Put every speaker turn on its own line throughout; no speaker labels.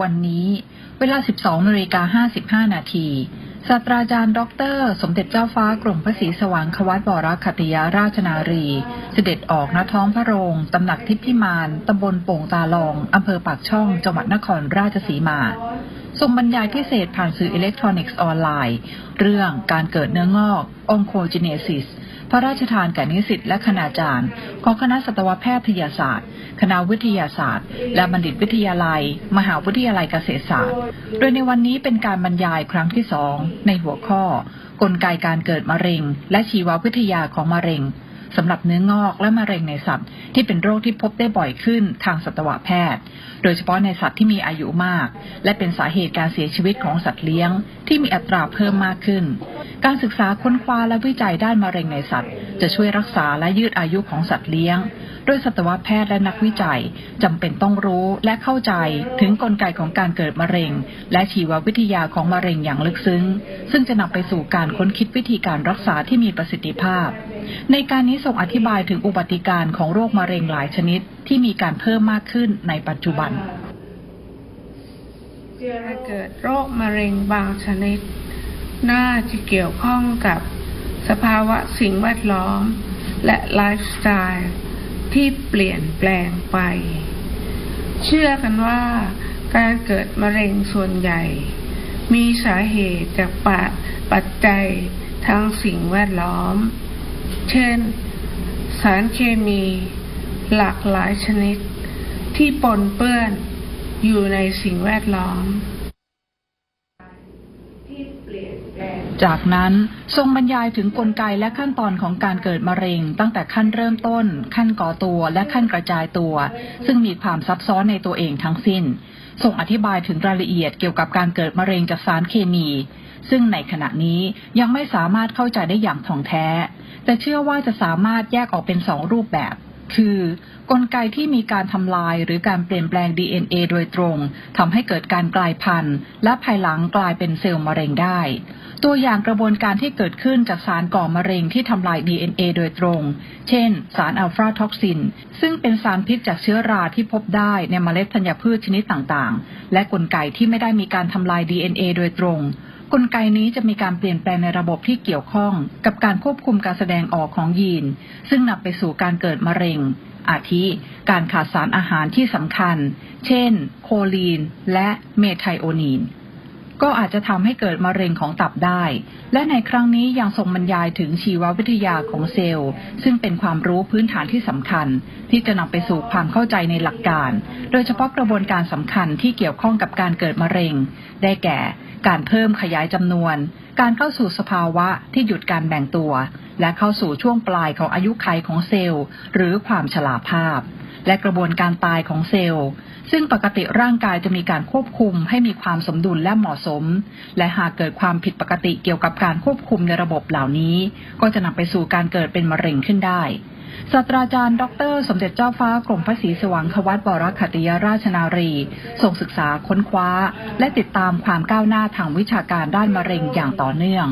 วันนี้เวลา 12นาฬิกา55 นาที ศาสตราจารย์ดอเตอรสมเด็จเจ้าฟ้ากรมพระศรีสว่างควัตบรคติยราชนารี เสด็จออกณท้องพระโรง ตำหนักทิพย์พิมาน ตำบลโป่งตาลอง อำเภอปากช่อง จังหวัดนครราชสีมา ทรงบรรยายพิเศษผ่านสื่ออิเล็กทรอนิกส์ออนไลน์ เรื่องการเกิดเนื้องอก Oncogenesis พระราชทานแก่นิสิตและคณาจารย์ ของคณะสัตวแพทยศาสตร์ คณะวิทยาศาสตร์ และบัณฑิตวิทยาลัย มหาวิทยาลัยเกษตรศาสตร์ โดยในวันนี้เป็นการบรรยายครั้งที่สองในหัวข้อ กลไกการเกิดมะเร็ง และชีววิทยาของมะเร็งสำหรับเนื้องอกและมะเร็งในสัตว์ ที่เป็นโรคที่พบได้บ่อยขึ้นทางสัตวแพทย์ โดยเฉพาะในสัตว์ที่มีอายุมาก และเป็นสาเหตุการเสียชีวิตของสัตว์เลี้ยง ที่มีอัตราเพิ่มมากขึ้น การศึกษาค้นคว้าและวิจัยด้านมะเร็งในสัตว์ จะช่วยรักษาและยืดอายุของสัตว์เลี้ยง โดยสัตวแพทย์และนักวิจัยจำเป็นต้องรู้และเข้าใจถึงกลไกของการเกิดมะเร็ง และชีววิทยาของมะเร็งอย่างลึกซึ้ง ซึ่งจะนำไปสู่การค้นคิดวิธีการรักษาที่มีประสิทธิภาพ ในการนี้ทรงอธิบายถึงอุบัติการของโรคมะเร็งหลายชนิด ที่มีการเพิ่มมากขึ้นในปัจจุบัน
เกิดโรคมะเร็งบางชนิด น่าจะเกี่ยวข้องกับสภาวะสิ่งแวดล้อม และไลฟ์สไตล์ที่เปลี่ยนแปลงไป เชื่อกันว่าการเกิดมะเร็งส่วนใหญ่ มีสาเหตุจากปะปัจจัยทางสิ่งแวดล้อม เช่น สารเคมีหลากหลายชนิดที่ปนเปื้อนอยู่ในสิ่งแวดล้อม ที่เปลี่ยนแปลง
จากนั้นทรงบรรยายถึงกลไกและขั้นตอนของการเกิดมะเร็ง ตั้งแต่ขั้นเริ่มต้น ขั้นก่อตัวและขั้นกระจายตัว ซึ่งมีความซับซ้อนในตัวเองทั้งสิ้นทรงอธิบายถึงรายละเอียดเกี่ยวกับการเกิดมะเร็งจากสารเคมี ซึ่งในขณะนี้ยังไม่สามารถเข้าใจได้อย่างถ่องแท้ แต่เชื่อว่าจะสามารถแยกออกเป็นสองรูปแบบ คือกลไกที่มีการทำลายหรือการเปลี่ยนแปลง DNA โดยตรงทำให้เกิดการกลายพันธุ์ และภายหลังกลายเป็นเซลล์มะเร็งได้ ตัวอย่างกระบวนการที่เกิดขึ้นจากสารก่อมะเร็งที่ทำลาย DNA โดยตรง เช่น สารอัลฟาท็อกซิน ซึ่งเป็นสารพิษจากเชื้อราที่พบได้ในเมล็ดธัญพืชชนิดต่างๆ และกลไกที่ไม่ได้มีการทำลาย DNA โดยตรง กลไกนี้จะมีการเปลี่ยนแปลงในระบบที่เกี่ยวข้องกับการควบคุมการแสดงออกของยีน ซึ่งนำไปสู่การเกิดมะเร็ง อาทิ การขาดสารอาหารที่สำคัญ เช่น โคลีน และเมไทโอนีน ก็อาจจะทำให้เกิดมะเร็งของตับได้ และในครั้งนี้ยังทรงบรรยายถึงชีววิทยาของเซลล์ ซึ่งเป็นความรู้พื้นฐานที่สำคัญ ที่จะนำไปสู่ความเข้าใจในหลักการ โดยเฉพาะกระบวนการสำคัญที่เกี่ยวข้องกับการเกิดมะเร็ง ได้แก่ การเพิ่มขยายจำนวน การเข้าสู่สภาวะที่หยุดการแบ่งตัว และเข้าสู่ช่วงปลายของอายุขัยของเซลล์ หรือความชราภาพ และกระบวนการตายของเซลล์ ซึ่งปกติร่างกายจะมีการควบคุมให้มีความสมดุลและเหมาะสม และหากเกิดความผิดปกติเกี่ยวกับการควบคุมในระบบเหล่านี้ ก็จะนำไปสู่การเกิดเป็นมะเร็งขึ้นได้ ศาสตราจารย์ ดร สมเด็จเจ้าฟ้ากรมพระศรีสว่างควัตบรคติยราชนารี ทรงศึกษาค้นคว้า และติดตามความก้าวหน้าทางวิชาการด้านมะเร็งอย่างต่อเนื่อง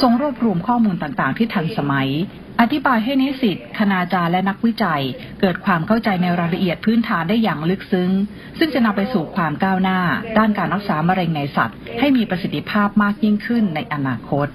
ทรงรวบรวมข้อมูลต่างๆ ที่ทันสมัย อธิบายให้นิสิตคณาจารย์และนักวิจัย เกิดความเข้าใจในรายละเอียดพื้นฐานได้อย่างลึกซึ้ง ซึ่งจะนำไปสู่ความก้าวหน้า ด้านการรักษามะเร็งในสัตว์ ให้มีประสิทธิภาพมากยิ่งขึ้นในอนาคต